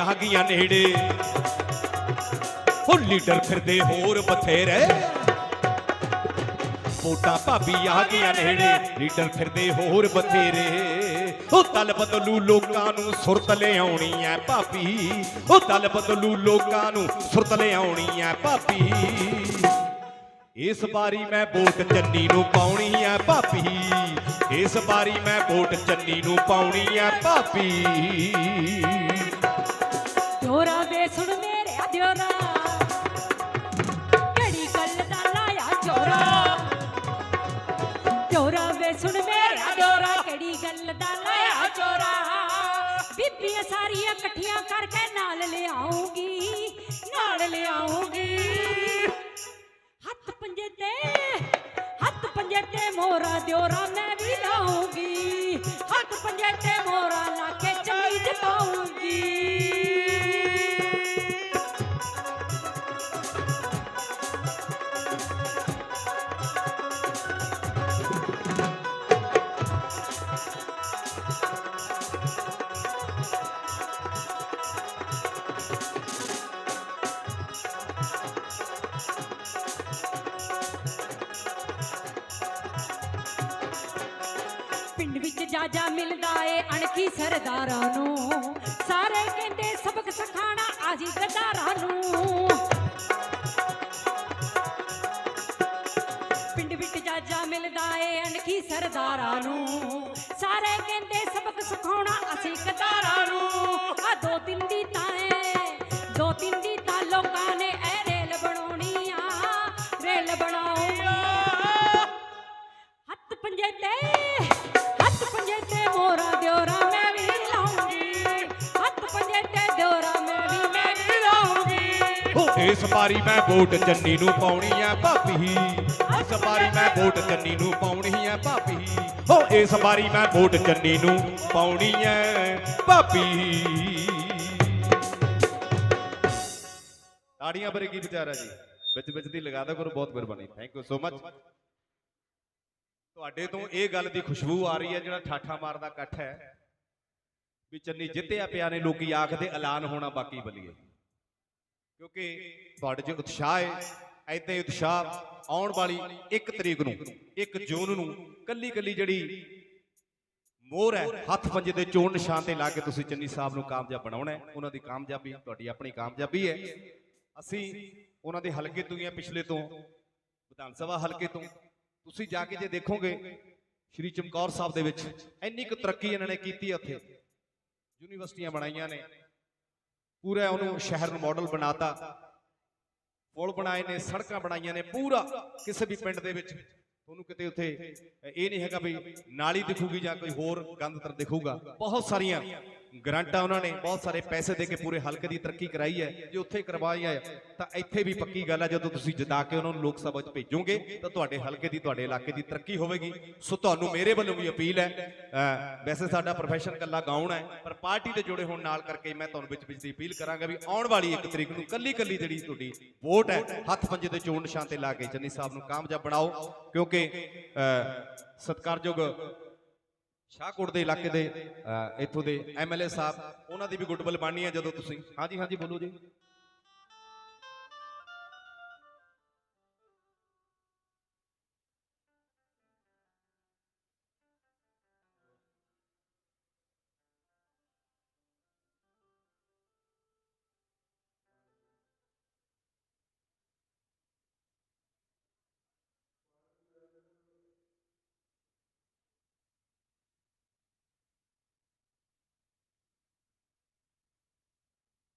ਆ ਗਈਆਂ ਨੇੜੇ। ਉਹ ਲੀਡਰ ਫਿਰਦੇ ਹੋਰ ਬਥੇਰੇ। ਵੋਟਾਂ ਭਾਬੀ ਆ ਗਈਆਂ ਨੇੜੇ, ਲੀਡਰ ਫਿਰਦੇ ਹੋਰ ਬਥੇਰੇ। ਉਹ ਤਲ ਬਦਲੂ ਲੋਕਾਂ ਨੂੰ ਸੁਰਤ ਲਿਆਉਣੀ ਐ ਭਾਬੀ। ਉਹ ਤਲ ਬਦਲੂ ਲੋਕਾਂ ਨੂੰ ਸੁਰਤ ਲਿਆਉਣੀ ਐ ਭਾਬੀ। ਇਸ ਵਾਰੀ ਮੈਂ ਵੋਟ ਚੰਨੀ ਨੂੰ ਪਾਉਣੀ ਐ ਭਾਬੀ। ਇਸ ਵਾਰੀ ਮੈਂ ਵੋਟ ਚੰਨੀ ਨੂੰ ਪਾਉਣੀ ਐ ਭਾਬੀ। ਮੇਰੇ ਦਿਓਰਾ ਕਿਹੜੀ ਗੱਲ ਦਾ ਲਾਇਆ ਜੋਰਾ। ਜੋਰਾ ਵੇ ਸੁਣ ਮੇਰੇ ਦਿਓਰਾ ਕਿਹੜੀ ਗੱਲ ਦਾ ਲਾਇਆ ਜੋਰਾ। ਬੀਬੀਆਂ ਸਾਰੀਆਂ ਇਕੱਠੀਆਂ ਕਰਕੇ ਨਾਲ ਲਿਆਉਂਗੀ ਨਾਲ ਲਿਆਉਂਗੀ। ਹੱਥ ਪੰਜੇ ਤੇ, ਹੱਥ ਪੰਜੇ ਤੇ ਮੋਰਾ ਦਿਓਰਾ ਮੈਂ ਵੀ ਲਾਉਂਗੀ। ਹੱਥ ਪੰਜੇ ਤੇ ਮੋਰਾ ਪਿੰਡ ਮਿਲਦਾ ਏ ਅਣਖੀ ਸਰਦਾਰਾਂ ਨੂੰ। ਸਾਰੇ ਕਹਿੰਦੇ ਸਬਕ ਸਿਖਾਣਾ ਆਜੀ ਗਦਾਰਾਂ ਨੂੰ। ਪਿੰਡ ਵਿੱਚ ਜਾਜਾ ਮਿਲਦਾ ਏ ਅਣਖੀ ਸਰਦਾਰਾਂ ਨੂੰ। ਸਾਰੇ ਕਹਿੰਦੇ ਸਬਕ ਸਿਖਾਉਣਾ ਅਸੀਂ ਗਦਾਰਾਂ ਨੂੰ। ਲਾਉਂਗੀ ਉਹ ਇਸ ਵਾਰੀ ਮੈਂ ਵੋਟ ਚੰਨੀ ਨੂੰ ਪਾਉਣੀ ਐ ਭਾਬੀ ਇਸ ਵਾਰੀ ਮੈਂ ਵੋਟ ਚੰਨੀ ਨੂੰ ਪਾਉਣੀ ਐ ਭਾਬੀ ਉਹ ਇਸ ਵਾਰੀ ਮੈਂ ਵੋਟ ਚੰਨੀ ਨੂੰ ਪਾਉਣੀ ਐ ਭਾਬੀ ਤਾੜੀਆਂ ਭਰੇ ਕੀ ਵਿਚਾਰਾ ਜੀ? ਵਿੱਚ ਵਿੱਚ ਦੀ ਲਗਾ ਦਿਓ ਕਰੋ, ਬਹੁਤ ਮਿਹਰਬਾਨੀ। ਥੈਂਕ ਯੂ ਸੋ ਮਚ ਤੁਹਾਡੇ ਤੋਂ ਇਹ ਗੱਲ ਦੀ ਖੁਸ਼ਬੂ ਆ ਰਹੀ ਹੈ, ਜਿਹੜਾ ਠਾਠਾ ਮਾਰਦਾ ਇਕੱਠ ਹੈ, ਵੀ ਚੰਨੀ ਜਿੱਤਿਆ ਪਿਆ ਨੇ, ਲੋਕੀ ਆਖਦੇ ਐਲਾਨ ਹੋਣਾ ਬਾਕੀ ਬਲੀਏ। ਕਿਉਂਕਿ ਤੁਹਾਡੇ 'ਚ ਉਤਸ਼ਾਹ ਹੈ ਐਦਾਂ ਹੀ ਉਤਸ਼ਾਹ ਆਉਣ ਵਾਲੀ 1 ਤਰੀਕ ਨੂੰ 1 ਜੂਨ ਨੂੰ ਕੱਲੀ ਕੱਲੀ ਜਿਹੜੀ ਮੋਹਰ ਹੈ, ਹੱਥ ਪੰਜੇ ਦੇ ਚੋਣ ਨਿਸ਼ਾਨ ਤੇ ਲਾ ਕੇ ਤੁਸੀਂ ਚੰਨੀ ਸਾਹਿਬ ਨੂੰ ਕਾਮਯਾਬ ਬਣਾਉਣਾ ਹੈ। ਉਹਨਾਂ ਦੀ ਕਾਮਯਾਬੀ, ਤੁਹਾਡੀ ਆਪਣੀ ਕਾਮਯਾਬੀ ਹੈ। ਅਸੀਂ ਉਹਨਾਂ ਦੇ ਹਲਕੇ ਤੋਂ ਹੀ ਹਾਂ ਪਿਛਲੇ ਤੋਂ, ਵਿਧਾਨ ਸਭਾ ਹਲਕੇ ਤੋਂ। ਤੁਸੀਂ ਜਾ ਕੇ ਜੇ ਦੇਖੋਗੇ, ਸ਼੍ਰੀ ਚਮਕੌਰ ਸਾਹਿਬ ਦੇ ਵਿੱਚ ਇੰਨੀ ਕੁ ਤਰੱਕੀ ਇਹਨਾਂ ਨੇ ਕੀਤੀ ਉੱਥੇ। ਯੂਨੀਵਰਸਿਟੀਆਂ ਬਣਾਈਆਂ ਨੇ। ਪੂਰਾ ਉਹਨੂੰ ਸ਼ਹਿਰ ਨੂੰ ਮਾਡਲ ਬਣਾਤਾ। ਪੁਲ ਬਣਾਏ ਨੇ, ਸੜਕਾਂ ਬਣਾਈਆਂ ਨੇ, ਪੂਰਾ ਕਿਸੇ ਵੀ ਪਿੰਡ ਦੇ ਵਿੱਚ। ਤੁਹਾਨੂੰ ਕਿਤੇ ਉੱਥੇ ਇਹ ਨਹੀਂ ਹੈਗਾ ਵੀ ਨਾਲੀ ਦਿਖੂਗੀ ਜਾਂ ਕੋਈ ਹੋਰ ਗੰਦਤਰ ਦਿਖੂਗਾ। ਬਹੁਤ ਸਾਰੀਆਂ। ਗਰੰਟਾਂ ਉਹਨਾਂ ਨੇ ਬਹੁਤ ਸਾਰੇ ਪੈਸੇ ਦੇ ਕੇ ਪੂਰੇ ਹਲਕੇ ਦੀ ਤਰੱਕੀ ਕਰਾਈ ਹੈ, ਜੇ ਉੱਥੇ ਕਰਵਾਈ ਹੈ, ਤਾਂ ਇੱਥੇ ਵੀ ਪੱਕੀ ਗੱਲ ਹੈ, ਜਦੋਂ ਤੁਸੀਂ ਜਿਤਾ ਕੇ ਉਹਨਾਂ ਨੂੰ ਲੋਕ ਸਭਾ 'ਚ ਭੇਜੋਗੇ, ਤਾਂ ਤੁਹਾਡੇ ਹਲਕੇ ਦੀ, ਤੁਹਾਡੇ ਇਲਾਕੇ ਦੀ ਤਰੱਕੀ ਹੋਵੇਗੀ। ਸੋ ਤੁਹਾਨੂੰ ਮੇਰੇ ਵੱਲੋਂ ਵੀ ਅਪੀਲ ਹੈ ਵੈਸੇ ਸਾਡਾ ਪ੍ਰੋਫੈਸ਼ਨ ਕੱਲਾ ਗਾਉਣ ਹੈ, ਪਰ ਪਾਰਟੀ ਦੇ ਜੁੜੇ ਹੋਣ ਨਾਲ ਕਰਕੇ ਮੈਂ ਤੁਹਾਨੂੰ ਵਿੱਚ ਵਿੱਚ ਦੀ ਅਪੀਲ ਕਰਾਂਗਾ ਵੀ ਆਉਣ ਵਾਲੀ ਇੱਕ ਤਰੀਕ ਨੂੰ ਕੱਲੀ ਕੱਲੀ ਜਿਹੜੀ ਤੁਹਾਡੀ ਵੋਟ ਹੈ, ਹੱਥ ਪੰਜੇ ਦੇ ਚੋਣ ਨਿਸ਼ਾਨ ਤੇ ਲਾ ਕੇ ਚੰਨੀ ਸਾਹਿਬ ਨੂੰ ਕਾਮਯਾਬ ਬਣਾਓ, ਕਿਉਂਕਿ, ਅਹ, ਸਤਿਕਾਰਯੋਗ ਸ਼ਾਹਕੋਟ ਦੇ ਇਲਾਕੇ ਦੇ ਇੱਥੋਂ ਦੇ ਐਮਐਲਏ ਸਾਹਿਬ, ਉਹਨਾਂ ਦੀ ਵੀ ਗੁੱਡਵਿਲ ਬਣਨੀ ਹੈ ਜਦੋਂ ਤੁਸੀਂ। ਹਾਂਜੀ ਹਾਂਜੀ, ਬੋਲੋ ਜੀ।